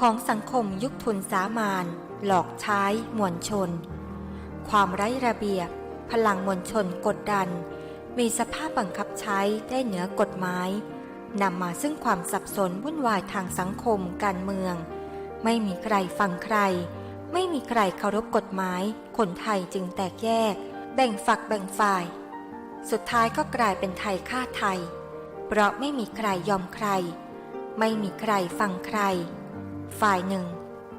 ของสังคมยุคทุนสามานหลอกใช้มวลชน ความไร้ระเบียบ พลังมวลชนกดดัน มีสภาพบังคับใช้ได้เหนือกฎหมายนำมาซึ่งความสับสนวุ่นวายทางสังคมการเมือง ไม่มีใครฟังใคร ไม่มีใครเคารพกฎหมาย คนไทยจึงแตกแยก แบ่งฝักแบ่งฝ่าย สุดท้ายก็กลายเป็นไทยฆ่าไทย เพราะไม่มีใครยอมใคร ไม่มีใครฟังใคร ฝ่ายหนึ่ง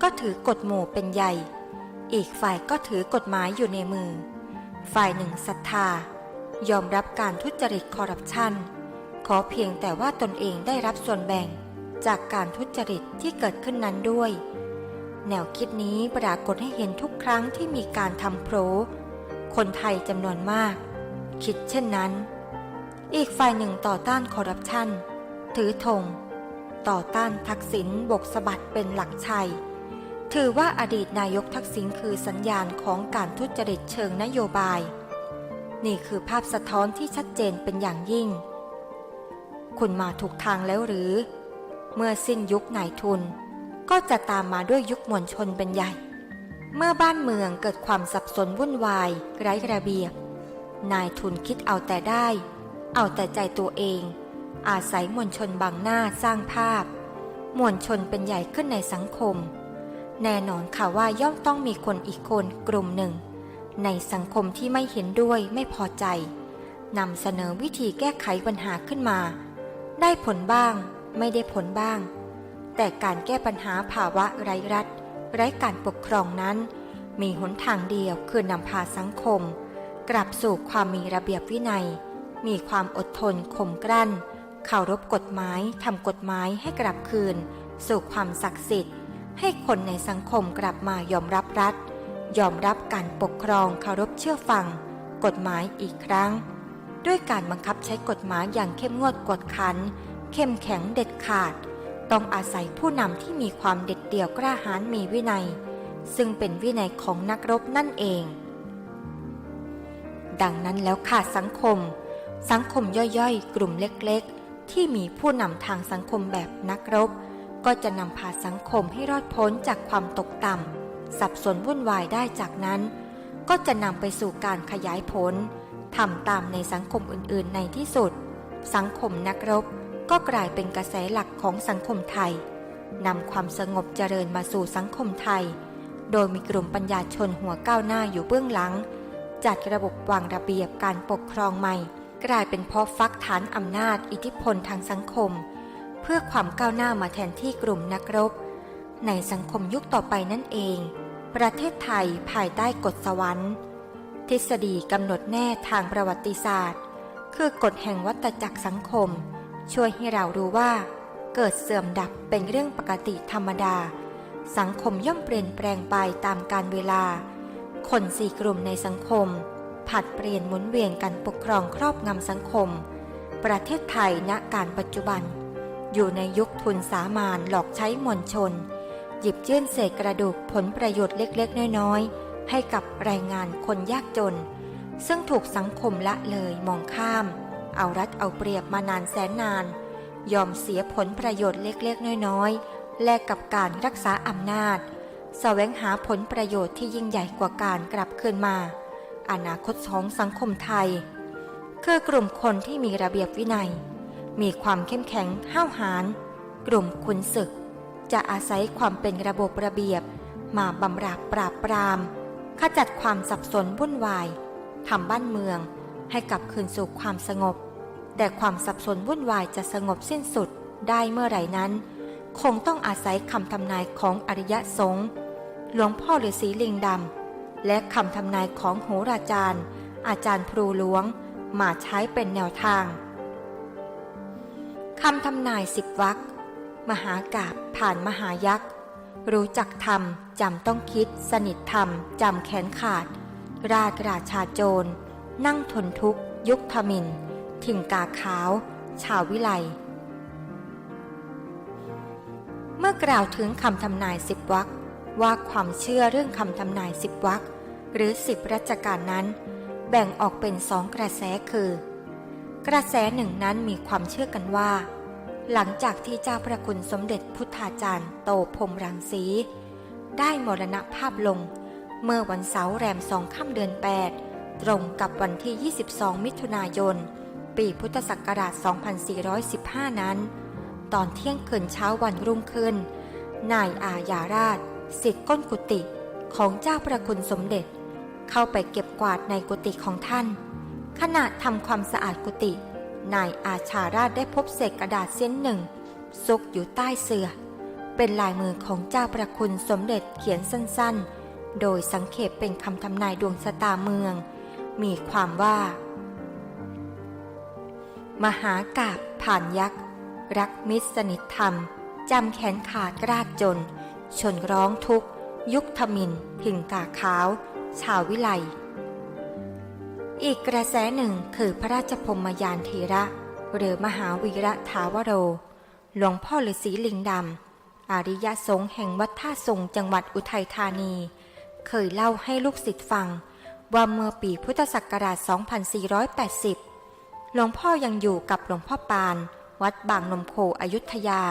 ก็ถือกฎหมู่เป็นใหญ่ อีกฝ่ายก็ถือกฎหมายอยู่ในมือ ฝ่ายหนึ่งศรัทธา ยอมรับการทุจริตคอร์รัปชัน ขอเพียงแต่ว่าตนเองได้รับส่วนแบ่งจากการทุจริตที่เกิดขึ้นนั้นด้วย แนวคิดนี้ปรากฏให้เห็นทุกครั้งที่มีการทำโพรคนไทยจำนวนมาก คิดเช่นนั้น อีกฝ่ายหนึ่งต่อต้านคอร์รัปชัน ถือธง ต่อต้านทักษิณบกสะบัดเป็นหลักชัย ถือว่าอดีตนายกทักษิณคือสัญญาณของการทุจริตเชิงนโยบาย นี่คือภาพสะท้อนที่ชัดเจนเป็นอย่างยิ่ง คุณมาถูกทางแล้วหรือ เมื่อสิ้นยุคนายทุน ก็จะตามมาด้วยยุคมวลชนเป็นใหญ่ เมื่อบ้านเมืองเกิดความสับสนวุ่นวายไร้ระเบียบ นายทุนคิดเอาแต่ได้ เอาแต่ใจตัวเอง อาศัยมวลชนบังหน้าสร้างภาพ มวลชนเป็นใหญ่ขึ้นในสังคม แน่นอนค่ะว่าย่อมต้องมีคนอีกคนกลุ่มหนึ่ง ในสังคมที่ไม่เห็นด้วยไม่พอใจนำเสนอวิธีแก้ไขปัญหาขึ้นมา ได้ผลบ้าง ไม่ได้ผลบ้าง แต่การแก้ปัญหาภาวะไร้รัฐ ไร้การปกครองนั้น มีหนทางเดียวคือนำพาสังคม กลับสู่ความมีระเบียบวินัย มีความอดทนข่มกลั้น เคารพกฎหมายทำกฎหมายให้กลับคืน สู่ความศักดิ์สิทธิ์ ให้คนในสังคมกลับมายอมรับรัฐ ยอมรับการปกครองเคารพเชื่อฟัง กฎหมายอีกครั้ง ด้วยการบังคับใช้กฎหมายอย่างเข้มงวดกวดขัน เข้มแข็งเด็ดขาด ต้องอาศัยผู้นำที่มีความเด็ดเดี่ยวกล้าหาญมีวินัย ซึ่งเป็นวินัยของนักรบนั่นเอง ดังนั้นแล้วค่ะสังคมสังคมย่อยๆ กลุ่มเล็กๆ ที่มีผู้นำทางสังคมแบบนักรบ ก็จะนำพาสังคมให้รอดพ้นจากความตกต่ำสับสนวุ่นวายได้จากนั้น ก็จะนำไปสู่การขยายผลทำตามในสังคมอื่น ๆ ในที่สุด สังคมนักรบก็กลายเป็นกระแสหลักของสังคมไทยนำความสงบเจริญมาสู่สังคมไทย โดยมีกลุ่มปัญญาชนหัวก้าวหน้าอยู่เบื้องหลัง จัดระบบวางระเบียบการปกครองใหม่ กลายเป็นเพราะฟักฐานอำนาจอิทธิพลทางสังคม เพื่อความก้าวหน้ามาแทนที่กลุ่มนักรบ ในสังคมยุคต่อไปนั่นเอง ประเทศไทยภายใต้กฎสวรรค์ ทฤษฎีกำหนดแน่ทางประวัติศาสตร์ คือกฎแห่งวัฏจักรสังคม ช่วยให้เรารู้ว่า เกิดเสื่อมดับเป็นเรื่องปกติธรรมดา สังคมย่อมเปลี่ยนแปลงไปตามกาลเวลา คนสี่กลุ่มในสังคม ผัดเปลี่ยนหมุนเวียนกันปกครองครอบงำสังคม ประเทศไทยณการปัจจุบัน อยู่ในยุคทุนสามานหลอกใช้มวลชน หยิบยื่นเศษกระดูกผลประโยชน์เล็กๆ น้อยๆ ให้กับแรงงานคนยากจน ซึ่งถูกสังคมละเลยมองข้าม เอารัดเอาเปรียบมานานแสนนาน ยอมเสียผลประโยชน์เล็กๆ น้อยๆ แลกกับการรักษาอำนาจแสวงหาผลประโยชน์ที่ยิ่งใหญ่กว่าการกลับคืนมา อนาคตของสังคมไทย คือกลุ่มคนที่มีระเบียบวินัย มีความเข้มแข็งห้าวหาญกลุ่มขุนศึก จะอาศัยความเป็นระบบระเบียบ มาบำราบปราบปราม ขจัดความสับสนวุ่นวายทำบ้านเมืองให้กลับคืนสู่ความสงบ แต่ความสับสนวุ่นวายจะสงบสิ้นสุดได้เมื่อไหร่นั้น คงต้องอาศัยคำทำนายของอริยะสงฆ์หลวงพ่อฤาษีลิงดำ และคำทำนายของโหราจารย์ อาจารย์พลูหลวง มาใช้เป็นแนวทางคำทำนายสิบวักมหากาบผ่านมหายักษ์ รู้จักธรรมจำต้องคิด สนิทธรรมจำแขนขาด ราชราชาโจร นั่งทนทุกข์ ยุคทมิน ถิ่งกาขาว ชาววิไล เมื่อกล่าวถึงคำทำนายสิบวัก ว่าความเชื่อเรื่องคำทำนายสิบวักหรือสิบรัชกาลนั้น แบ่งออกเป็นสองกระแสคือ กระแสหนึ่งนั้นมีความเชื่อกันว่า หลังจากที่เจ้าพระคุณสมเด็จพุทธาจารย์โตพรมรังสี ได้มรณภาพลง เมื่อวันเสาร์แรมสองค่ำเดือน 8 ตรงกับวันที่ 22 มิถุนายน ปีพุทธศักราช 2415 นั้น ตอนเที่ยงคืนเช้าวันรุ่งขึ้นนายอาญาราช สิทธิ์ก้นกุฏิของเจ้าประคุณสมเด็จ เข้าไปเก็บกวาดในกุฏิของท่าน ขณะทำความสะอาดกุฏินายอาชาราชได้พบเศษกระดาษเส้นหนึ่งซุกอยู่ใต้เสื่อ เป็นลายมือของเจ้าประคุณสมเด็จเขียนสั้นๆ โดยสังเขปเป็นคำทำนายดวงชะตาเมือง มีความว่า มหากาบผ่านยักษ์ รักมิตรสนิทธรรมจำแขนขาดรากจน ชนร้องทุกยุคทมินถิ่นกาขาว ชาววิไล อีกกระแสหนึ่งคือพระราชพรมยานเทระ หรือมหาวีระถาวโร หลวงพ่อฤาษีลิงดำ อริยสงฆ์แห่งวัดท่าทรงจังหวัดอุทัยธานี เคยเล่าให้ลูกศิษย์ฟัง ว่าเมื่อปีพุทธศักราช 2480 หลวงพ่อยังอยู่กับหลวงพ่อปาน วัดบางนมโคอยุธยา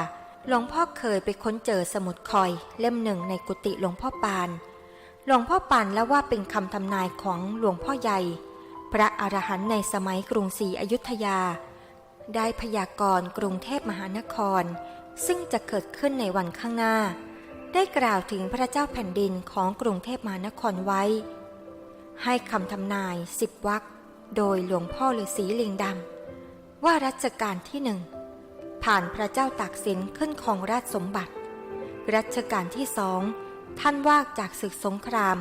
หลวงพ่อเคยไปค้นเจอสมุดคอยเล่มหนึ่งในกุฏิหลวงพ่อปาน หลวงพ่อปานแล้วว่าเป็นคำทำนายของหลวงพ่อใหญ่ พระอรหันต์ในสมัยกรุงศรีอยุธยา ได้พยากรณ์กรุงเทพมหานคร ซึ่งจะเกิดขึ้นในวันข้างหน้า ได้กล่าวถึงพระเจ้าแผ่นดินของกรุงเทพมหานครไว้ ให้คำทำนายสิบวรรคโดยหลวงพ่อฤาษีลิงดำว่ารัชกาลที่หนึ่ง ผ่านพระเจ้าตากสินขึ้นของราชสมบัติ รัชกาลที่สองท่านว่ากจากศึกสงคราม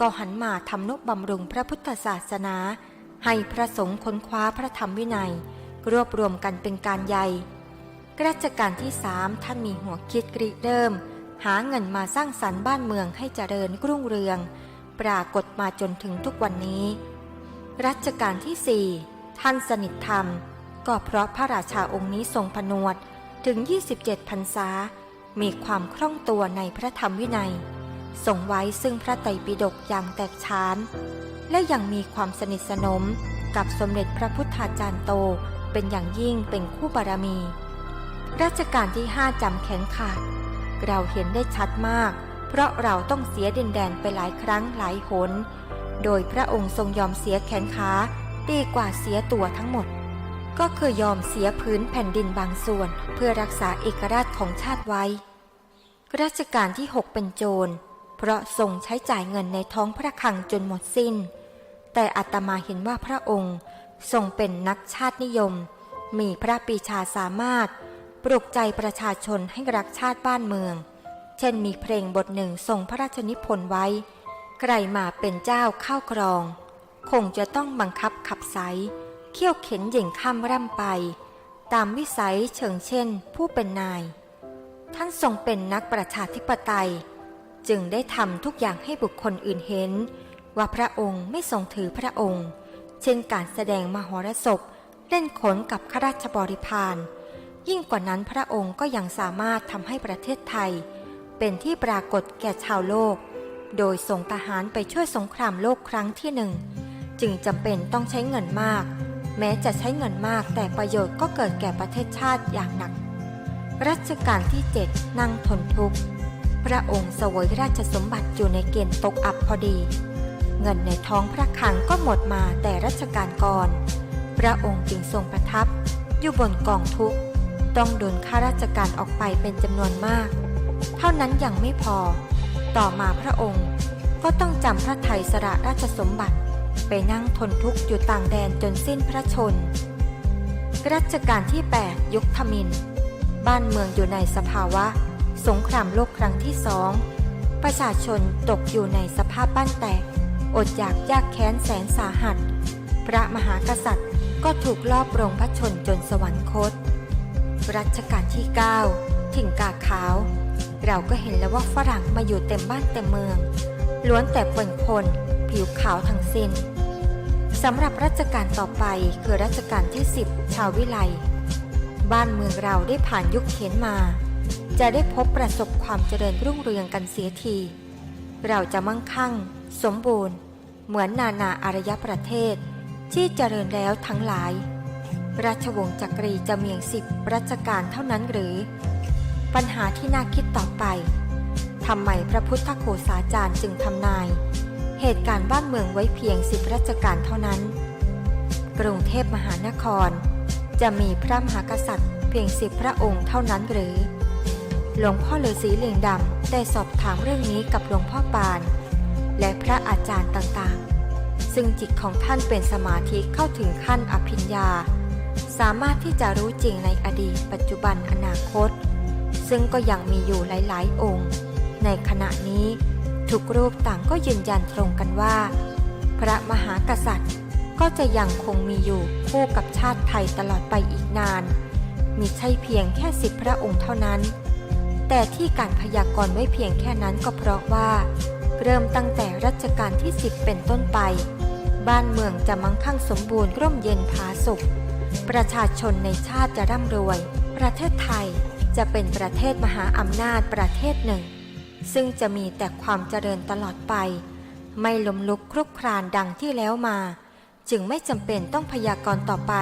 ก็หันมาทำนุบำรุงพระพุทธศาสนา ให้พระสงฆ์ค้นคว้าพระธรรมวินัย รวบรวมกันเป็นการใหญ่รัชกาลที่สามท่านมีหัวคิดกริเริ่ม หาเงินมาสร้างสรรค์บ้านเมืองให้เจริญรุ่งเรือง ปรากฏมาจนถึงทุกวันนี้ รัชกาลที่สี่ท่านสนิทธรรม ก็เพราะพระราชาองค์นี้ทรงผนวดถึง 27พรรษา มีความคล่องตัวในพระธรรมวินัยทรงไว้ซึ่งพระไตรปิฎกอย่างแตกฉาน และยังมีความสนิทสนมกับสมเด็จพระพุทธาจารย์โตเป็นอย่างยิ่งเป็นคู่บารมี รัชกาลที่ห้าจำแขนขาด เราเห็นได้ชัดมาก เพราะเราต้องเสียดินแดนไปหลายครั้งหลายหน โดยพระองค์ทรงยอมเสียแขนขาดีกว่าเสียตัวทั้งหมด ก็คือยอมเสียพื้นแผ่นดินบางส่วนเพื่อรักษาเอกราชของชาติไว้ รัชกาลที่หกเป็นโจร เพราะทรงใช้จ่ายเงินในท้องพระคลังจนหมดสิ้น แต่อาตมาเห็นว่าพระองค์ทรงเป็นนักชาตินิยม มีพระปีชาสามารถ ปลุกใจประชาชนให้รักชาติบ้านเมือง เช่นมีเพลงบทหนึ่งทรงพระราชนิพนธ์ไว้ ใครมาเป็นเจ้าเข้ากรอง คงจะต้องบังคับขับไส เขี่ยวเข็นหยิ่งข้ามร่ำไป ตามวิสัยเชิงเช่นผู้เป็นนาย ท่านทรงเป็นนักประชาธิปไตย จึงได้ทำทุกอย่างให้บุคคลอื่นเห็น ว่าพระองค์ไม่ทรงถือพระองค์ เช่นการแสดงมหรสพเล่นขนกับข้าราชบริพารยิ่งกว่านั้นพระองค์ก็ยังสามารถทำให้ประเทศไทย เป็นที่ปรากฏแก่ชาวโลก โดยส่งทหารไปช่วยสงครามโลกครั้งที่หนึ่ง จึงจำเป็นต้องใช้เงินมาก แม้จะใช้เงินมากแต่ประโยชน์ก็เกิดแก่ประเทศชาติอย่างหนัก รัชกาลที่ 7 นั่งทนทุกข์ พระองค์สวยราชสมบัติอยู่ในเกณฑ์ตกอับพอดี เงินในท้องพระคลังก็หมดมาแต่รัชกาลก่อน พระองค์จึงทรงประทับ อยู่บนกองทุกข์ ต้องโดนข้าราชการออกไปเป็นจำนวนมาก เท่านั้นยังไม่พอ ต่อมาพระองค์ก็ต้องจำพระไทยสละราชสมบัติ ไปนั่งทนทุกข์อยู่ต่างแดนจนสิ้นพระชน รัชกาลที่ 8 ยุคทมิน บ้านเมืองอยู่ในสภาวะ สงครามโลกครั้งที่สอง ประชาชนตกอยู่ในสภาพบ้านแตก อดอยากยากแค้นแสนสาหัส พระมหากษัตริย์ก็ถูกลอบปรงพระชนจนสวรรคต รัชกาลที่ 9ถิ่งกาขาว เราก็เห็นแล้วว่าฝรั่งมาอยู่เต็มบ้านเต็มเมือง ล้วนแต่เป็นคนผิวขาวทั้งสิ้น สำหรับรัชกาลต่อไปคือรัชกาลที่ 10 ชาววิไล บ้านเมืองเราได้ผ่านยุคเข็นมา จะได้พบประสบความเจริญรุ่งเรืองกันเสียที เราจะมั่งคั่ง สมบูรณ์ เหมือนนานาอารยประเทศ ที่เจริญแล้วทั้งหลาย ราชวงศ์จักรีจะเมียงสิบรัชกาลเท่านั้นหรือ ปัญหาที่น่าคิดต่อไปทำไมพระพุทธโฆษาจารย์จึงทำนาย เหตุการณ์บ้านเมืองไว้เพียงสิบรัชกาลเท่านั้น กรุงเทพมหานคร จะมีพระมหากษัตริย์เพียงสิบพระองค์เท่านั้นหรือ หลวงพ่อฤาษีเหลียงดำได้สอบถามเรื่องนี้กับหลวงพ่อปาน และพระอาจารย์ต่างๆ ซึ่งจิตของท่านเป็นสมาธิเข้าถึงขั้นอภิญญา สามารถที่จะรู้จริงในอดีต ปัจจุบันอนาคต ซึ่งก็ยังมีอยู่หลายๆ องค์ ในขณะนี้ ทุกรูปต่างก็ยืนยันตรงกันว่า พระมหากษัตริย์ก็จะยังคงมีอยู่คู่กับชาติไทยตลอดไปอีกนานมีใช่เพียงแค่สิบพระองค์เท่านั้น แต่ที่การพยากรณ์ไว้เพียงแค่นั้นก็เพราะว่า เริ่มตั้งแต่รัชกาลที่สิบเป็นต้นไป บ้านเมืองจะมั่งคั่งสมบูรณ์ร่มเย็นผาสุข ประชาชนในชาติจะร่ำรวย ประเทศไทยจะเป็นประเทศมหาอำนาจประเทศหนึ่ง ซึ่งจะมีแต่ความเจริญตลอดไป ไม่ล้มลุกครุกครานดังที่แล้วมา จึงไม่จำเป็นต้องพยากรณ์ต่อไป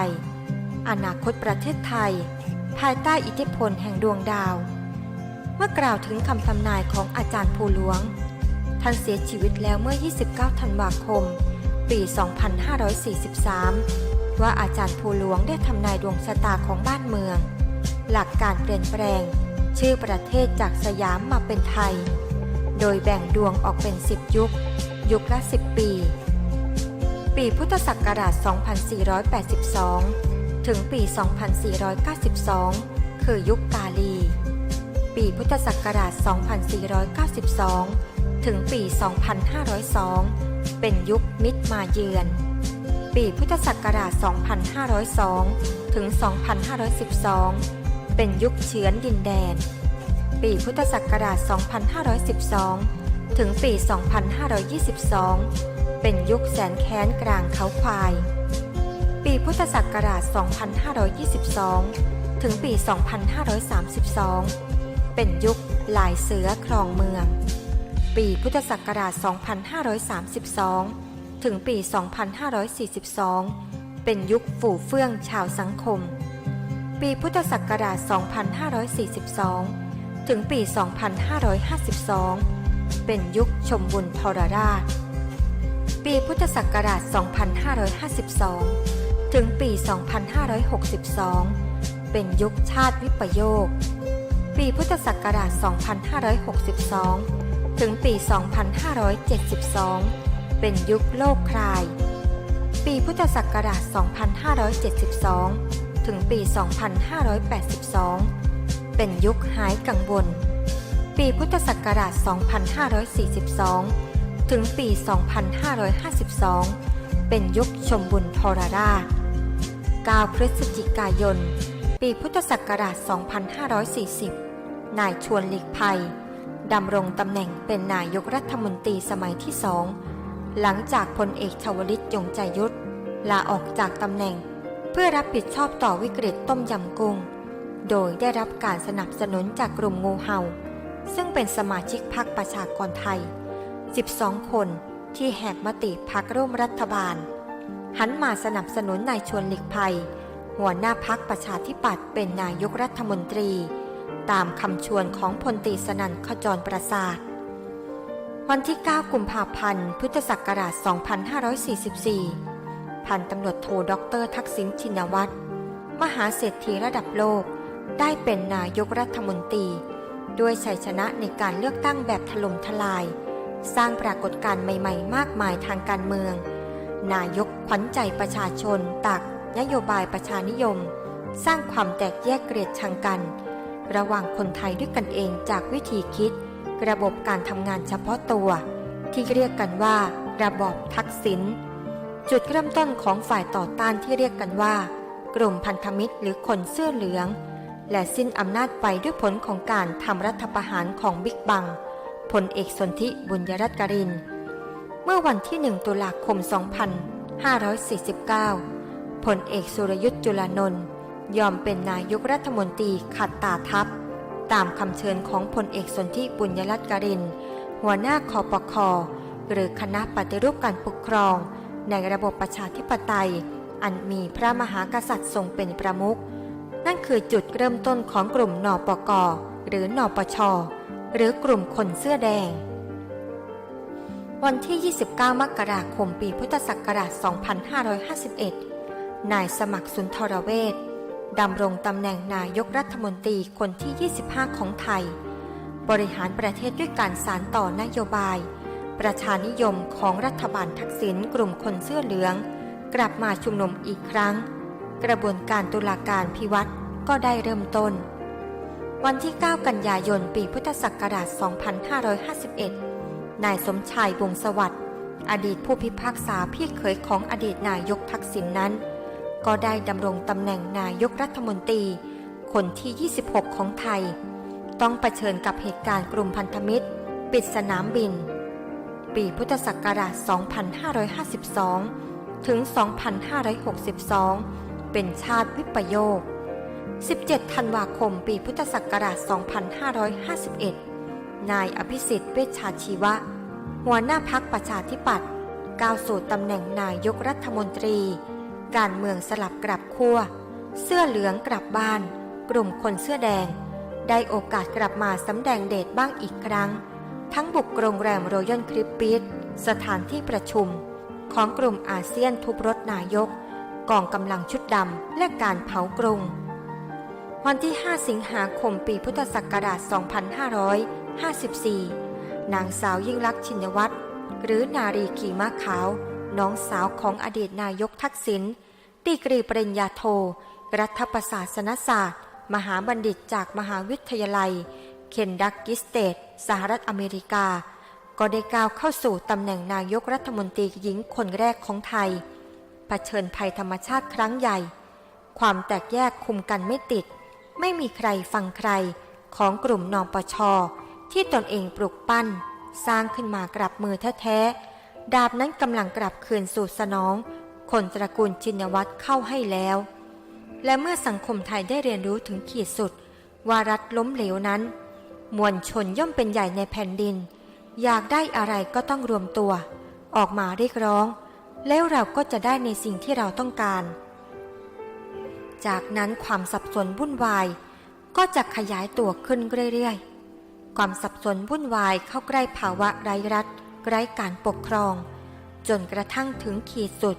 อนาคตประเทศไทย ภายใต้อิทธิพลแห่งดวงดาว เมื่อกล่าวถึงคำทำนายของอาจารย์ภูหลวง ท่านเสียชีวิตแล้วเมื่อ 29 ธันวาคม ปี 2543 ว่าอาจารย์ภูหลวงได้ทำนายดวงชะตาของบ้านเมือง หลักการเปลี่ยนแปลง ชื่อประเทศจากสยามมาเป็นไทย โดยแบ่งดวงออกเป็น 10 ยุค ยุคละ 10 ปี ปีพุทธศักราช 2482 ถึงปี 2492 คือยุคกาลี ปีพุทธศักราช 2492 ถึงปี 2502 เป็นยุคมิตรมาเยือน ปีพุทธศักราช 2502 ถึง 2512 เป็นยุคเชื้อนดินแดน ปีพุทธศักราช 2512 ถึงปี 2522 เป็นยุคแสนแค้นกลางเขาควาย ปีพุทธศักราช 2522 ถึงปี 2532 เป็นยุคลายเสือครองเมือง ปีพุทธศักราช 2532 ถึงปี 2542 เป็นยุคฝู่เฟื่องชาวสังคม ปีพุทธศักราช 2542 ถึงปี 2552 เป็นยุคชมบุญทรราช ปีพุทธศักราช 2552 ถึงปี 2562 เป็นยุคชาติวิปโยค ปีพุทธศักราช 2562 ถึงปี 2572 เป็นยุคโลกคลาย ปีพุทธศักราช 2572 ถึงปี 2582 เป็นยุคหายกังวล ปีพุทธศักราช 2542 ถึงปี 2552 เป็นยุคชมบุญทรราช 9 พฤศจิกายน ปีพุทธศักราช 2540 นายชวนหลีกภัยดำรงตำแหน่งเป็นนายกรัฐมนตรีสมัยที่สอง หลังจากพลเอกชวลิตยงใจยุทธลาออกจากตำแหน่ง เพื่อรับผิดชอบต่อวิกฤตต้มยำกุ้ง โดยได้รับการสนับสนุนจากกลุ่มงูเห่า ซึ่งเป็นสมาชิกพรรคประชากรไทย 12 คนที่แหกมติพักร่วมรัฐบาล หันมาสนับสนุนนายชวนหลีกภัย หัวหน้าพักประชาธิปัตย์เป็นนายกรัฐมนตรี ตามคำชวนของพลตีสนันขจรประสาท วันที่ 9 กุมภาพันธ์ พุทธศักราช 2544 พันตำรวจโทด็อกเตอร์ทักษิณชินวัตร มหาเศรษฐีระดับโลก ได้เป็นนายกรัฐมนตรี ด้วยชัยชนะในการเลือกตั้งแบบถล่มทลาย สร้างปรากฏการณ์ใหม่ๆ มากมายทางการเมือง นายกขวัญใจประชาชน ตัก นโยบายประชานิยม สร้างความแตกแยกเกลียดชังกัน ระหว่างคนไทยด้วยกันเองจากวิธีคิด ระบบการทำงานเฉพาะตัว ที่เรียกกันว่า ระบอบทักษิณ จุดเริ่มต้นของฝ่ายต่อต้านที่เรียกกันว่า กลุ่มพันธมิตรหรือคนเสื้อเหลือง และสิ้นอำนาจไปด้วยผลของการทำรัฐประหารของบิ๊กบังพลเอกสนธิบุญยรัตน์กริน เมื่อวันที่ 1 ตุลาคม 2549 พลเอกสุรยุทธ์จุลานนท์ยอมเป็นนายกรัฐมนตรีขัดตาทัพ ตามคำเชิญของพลเอกสนธิบุญยรัตน์กริน หัวหน้าคอปคอหรือคณะปฏิรูปการปกครอง ในระบบประชาธิปไตย อันมีพระมหากษัตริย์ทรงเป็นประมุข นั่นคือจุดเริ่มต้นของกลุ่มนปก หรือนปช หรือกลุ่มคนเสื้อแดง วันที่ 29 มกราคม ปีพุทธศักราช 2551 นายสมัครสุนทรเวชดำรงตำแหน่งนายกรัฐมนตรีคนที่ 25 ของไทย บริหารประเทศด้วยการสารต่อนโยบาย ประชานิยมของรัฐบาลทักษิณกลุ่มคนเสื้อเหลือง กลับมาชุมนุมอีกครั้ง กระบวนการตุลาการพิวัตรก็ได้เริ่มต้น วันที่ 9 กันยายน ปีพุทธศักราช 2551 นายสมชายวงสวัสดิ์อดีตผู้พิพากษาพี่เขยของอดีตนายกทักษิณนนั้น ก็ได้ดำรงตำแหน่งนายกรัฐมนตรี คนที่ 26 ของไทย ต้องเผชิญกับเหตุการณ์กลุ่มพันธมิตร ปิดสนามบิน ปีพุทธศักราช 2552 ถึง 2562 เป็นชาติวิปโยค 17 ธันวาคม ปีพุทธศักราช 2551 นายอภิสิทธิ์เวชชาชีวะ หัวหน้าพักประชาธิปัตย์ก้าวสู่ตำแหน่งนายกรัฐมนตรี การเมืองสลับกลับขั้ว เสื้อเหลืองกลับบ้าน กลุ่มคนเสื้อแดง ได้โอกาสกลับมาสำแดงเดชบ้างอีกครั้ง ทั้งบุกโรงแรมโรยัลคริปปิสสถานที่ประชุม ของกลุ่มอาเซียนทุบรถนายก กองกำลังชุดดำและการเผากรุง วันที่ 5 สิงหาคมปีพุทธศักราช 2554 นางสาวยิ่งลักษณ์ชินวัตร หรือนารีขีมาขาว น้องสาวของอดีตนายกทักษิณดีกรีปริญญาโท รัฐประศาสนศาสตร์ มหาบัณฑิตจากมหาวิทยาลัย เคนดักกิสเตทสหรัฐอเมริกา ก็ได้ก้าวเข้าสู่ตำแหน่งนายกรัฐมนตรีหญิงคนแรกของไทยเผชิญภัยธรรมชาติครั้งใหญ่ ความแตกแยกคุมกันไม่ติด ไม่มีใครฟังใครของกลุ่มนปช ที่ตนเองปลุกปั้น สร้างขึ้นมากลับมือแท้ๆดาบนั้นกำลังกลับคืนสู่สนอง คนตระกูลชินวัตรเข้าให้แล้ว และเมื่อสังคมไทยได้เรียนรู้ถึงขีดสุดว่ารัฐล้มเหลวนั้น มวลชนย่อมเป็นใหญ่ในแผ่นดิน อยากได้อะไรก็ต้องรวมตัว ออกมาเรียกร้อง แล้วเราก็จะได้ในสิ่งที่เราต้องการ จากนั้นความสับสนวุ่นวาย ก็จะขยายตัวขึ้นเรื่อยๆ ความสับสนวุ่นวายเข้าใกล้ภาวะไร้รัฐ ไร้การปกครอง จนกระทั่งถึงขีดสุด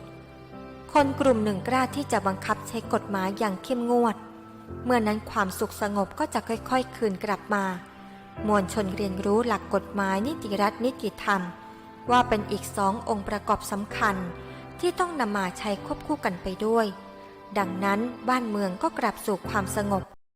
คนกลุ่มหนึ่งกล้าที่จะบังคับใช้กฎหมายอย่างเข้มงวด เมื่อนั้นความสุขสงบก็จะค่อยๆ คืนกลับมา มวลชนเรียนรู้หลักกฎหมายนิติรัฐนิติธรรม ว่าเป็นอีกสององค์ประกอบสำคัญ ที่ต้องนำมาใช้ควบคู่กันไปด้วย ดังนั้นบ้านเมืองก็กลับสู่ความสงบ